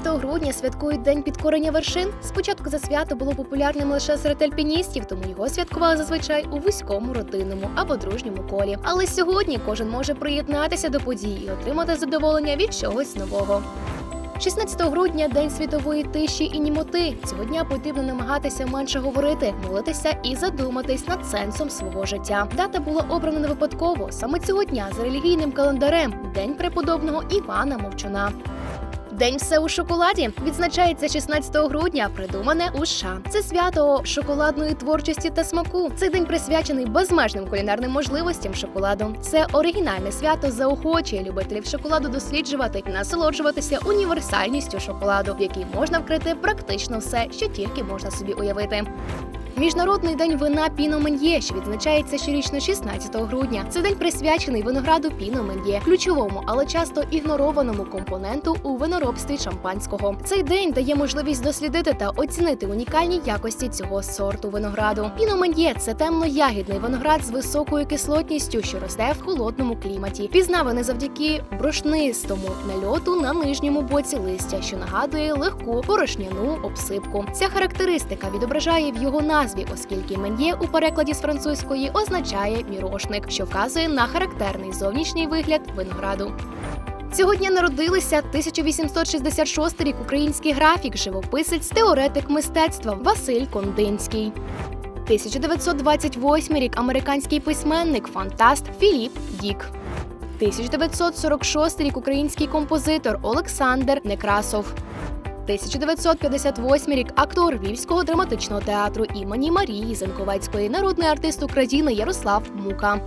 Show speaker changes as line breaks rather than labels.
грудня святкують День підкорення вершин. Спочатку за свято було популярним лише серед альпіністів, тому його святкували зазвичай у вузькому родинному або дружньому колі. Але сьогодні кожен може приєднатися до подій і отримати задоволення від чогось нового. 16 грудня день світової тиші і німоти. Цього дня потрібно намагатися менше говорити, молитися і задуматись над сенсом свого життя. Дата була обрана не випадково. Саме цього дня за релігійним календарем день преподобного Івана Мовчуна. День все у шоколаді відзначається 16 грудня, придумане у США. Це свято шоколадної творчості та смаку. Цей день присвячений безмежним кулінарним можливостям шоколаду. Це оригінальне свято заохочує любителів шоколаду досліджувати і насолоджуватися універсальністю шоколаду, в який можна вкрити практично все, що тільки можна собі уявити. Міжнародний день вина Піно Мен'є, що відзначається щорічно 16 грудня. Це день присвячений винограду Піно Мен'є, ключовому, але часто ігнорованому компоненту у виноробстві шампанського. Цей день дає можливість дослідити та оцінити унікальні якості цього сорту винограду. Піно Мен'є – це темно-ягідний виноград з високою кислотністю, що росте в холодному кліматі. Пізнаваний завдяки брошнистому нальоту на нижньому боці листя, що нагадує легку порошняну обсипку. Ця характеристика відображає в його назві, оскільки мен'є у перекладі з французької означає мірошник, що вказує на характерний зовнішній вигляд винограду. Цього дня народилися 1866 рік український графік, живописець, теоретик мистецтва Василь Кондинський. 1928 рік американський письменник, фантаст Філіп Дік. 1946 рік український композитор Олександр Некрасов. 1958 рік актор Львівського драматичного театру імені Марії Зенковецької, народний артист України Ярослав Мука.